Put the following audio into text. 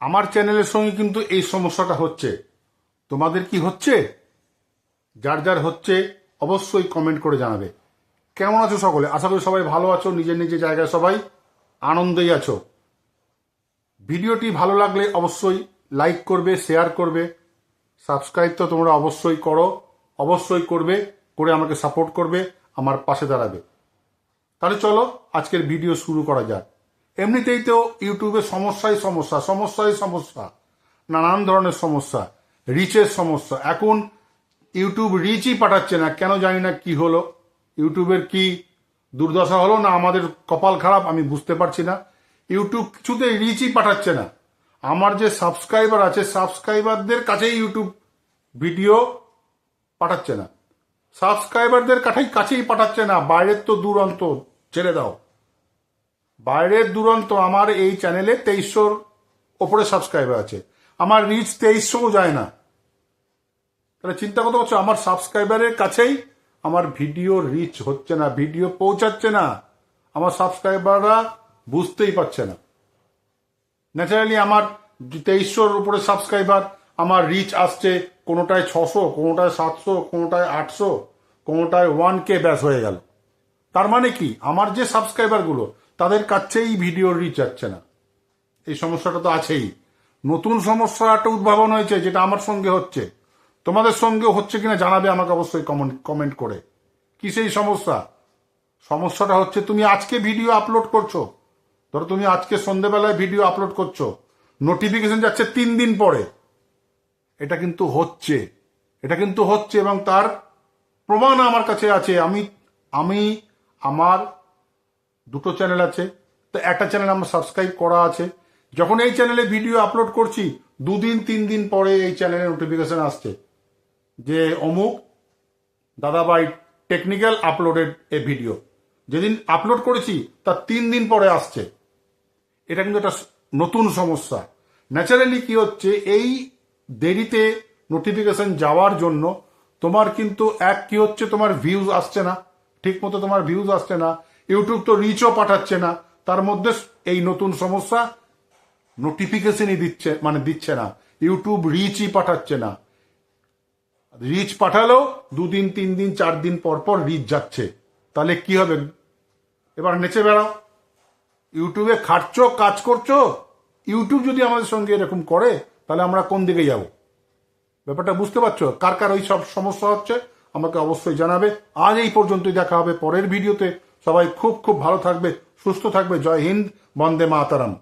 আমার চ্যানেলের সঙ্গে কিন্তু এই সমস্যাটা হচ্ছে। তোমাদের কি হচ্ছে? যার যার হচ্ছে, অবশ্যই কমেন্ট করে জানাবে। কেমন আছো সকলে? আশা করি সবাই ভালো আছো, নিজের নিজের জায়গায় সবাই আনন্দেই আছো। ভিডিওটি ভালো লাগলে অবশ্যই লাইক করবে শেয়ার করবে। সাবস্ক্রাইব তো তোমরা অবশ্যই করো, অবশ্যই করবে, করে আমাকে সাপোর্ট করবে, আমার পাশে দাঁড়াবে। তাহলে চলো, আজকের ভিডিও শুরু করা যাক। এমনিতেই তো ইউটিউবে সমস্যাই সমস্যা সমস্যাই সমস্যা, নানান ধরনের সমস্যা, রিচের সমস্যা। এখন ইউটিউব রিচই পাঠাচ্ছে না, কেন জানি না কি হলো, ইউটিউবের কি দুর্দশা হলো না আমাদের কপাল খারাপ আমি বুঝতে পারছি না। ইউটিউব কিছুতেই রিচই পাঠাচ্ছে না। আমার যে সাবস্ক্রাইবার আছে, সাবস্ক্রাইবারদের কাছেই ইউটিউব ভিডিও পাঠাচ্ছে না। সাবস্ক্রাইবারদের কাছেই কাছেই পাঠাচ্ছে না, বাইরের তো দুরন্ত, ছেড়ে দাও। বাইরের দুরন্ত আমার এই চ্যানেলে তেইশশোর ওপরে সাবস্ক্রাইবার আছে। আমার রিচ তেইশশোও যায় না। তাহলে চিন্তা করতে পারছ, আমার সাবস্ক্রাইবারের কাছেই আমার ভিডিও রিচ হচ্ছে না ভিডিও পৌঁছাচ্ছে না। আমার সাবস্ক্রাইবাররা বুঝতেই পারছে না। ন্যাচারালি আমার তেইশশোর উপরে সাবস্ক্রাইবার আমার রিচ আসছে কোনোটায় ছশো, কোনোটায় সাতশো, কোনোটায় আটশো, কোনোটায় ওয়ান কে ব্যাস হয়ে গেল। তার মানে কি? আমার যে সাবস্ক্রাইবারগুলো তাদের কাছেই ভিডিও রিচ যাচ্ছে না। এই সমস্যাটা তো আছেই। নতুন সমস্যা একটা উদ্ভাবন হয়েছে, যেটা আমার সঙ্গে হচ্ছে। তোমাদের সঙ্গেও হচ্ছে কিনা জানাবে আমাকে অবশ্যই কমেন্ট কমেন্ট করে। কি সেই সমস্যা? সমস্যাটা হচ্ছে তুমি আজকে ভিডিও আপলোড করছ। ধরো তুমি আজকে সন্ধেবেলায় ভিডিও আপলোড করছ। নোটিফিকেশন যাচ্ছে তিন দিন পরে। এটা কিন্তু হচ্ছে। এটা কিন্তু হচ্ছে এবং তার প্রমাণ আমার কাছে আছে। আমি আমি, আমার দুটো চ্যানেল আছে, তো একটা চ্যানেল আমার সাবস্ক্রাইব করা আছে। যখন এই চ্যানেলে ভিডিও আপলোড করছি, দুদিন তিন দিন পরে এই চ্যানেলে নোটিফিকেশন আসছে যে অমুক Dadabhai technical uploaded a video যেদিন আপলোড করেছি, তার তিন দিন পরে আসছে। এটা কিন্তু একটা নতুন সমস্যা। ন্যাচারালি কি হচ্ছে, এই দেরিতে নোটিফিকেশন যাওয়ার জন্য তোমার কিন্তু এক কি হচ্ছে, তোমার ভিউজ আসছে না। ঠিক মতো তোমার ভিউজ আসছে না। ইউটিউব তো রিচও পাঠাচ্ছে না। তার মধ্যে এই নতুন সমস্যা নোটিফিকেশনই দিচ্ছে মানে দিচ্ছে না। ইউটিউব রিচই পাঠাচ্ছে না। রিচ পাঠালেও দুদিন তিন দিন চার দিন পর পর রিচ যাচ্ছে। তাহলে কি হবে? এবার নেচে বেড়াও। ইউটিউবে খাটছো, কাজ করছ? ইউটিউব যদি আমাদের সঙ্গে এরকম করে, তাহলে আমরা কোন দিকে যাব? ব্যাপারটা বুঝতে পারছ? কার কার ওই সব সমস্যা হচ্ছে, আমাকে অবশ্যই জানাবে। আজ এই পর্যন্তই দেখা হবে পরের ভিডিওতে। সবাই খুব খুব ভালো থাকবে সুস্থ থাকবে। জয় হিন্দ বন্দে মাতারাম।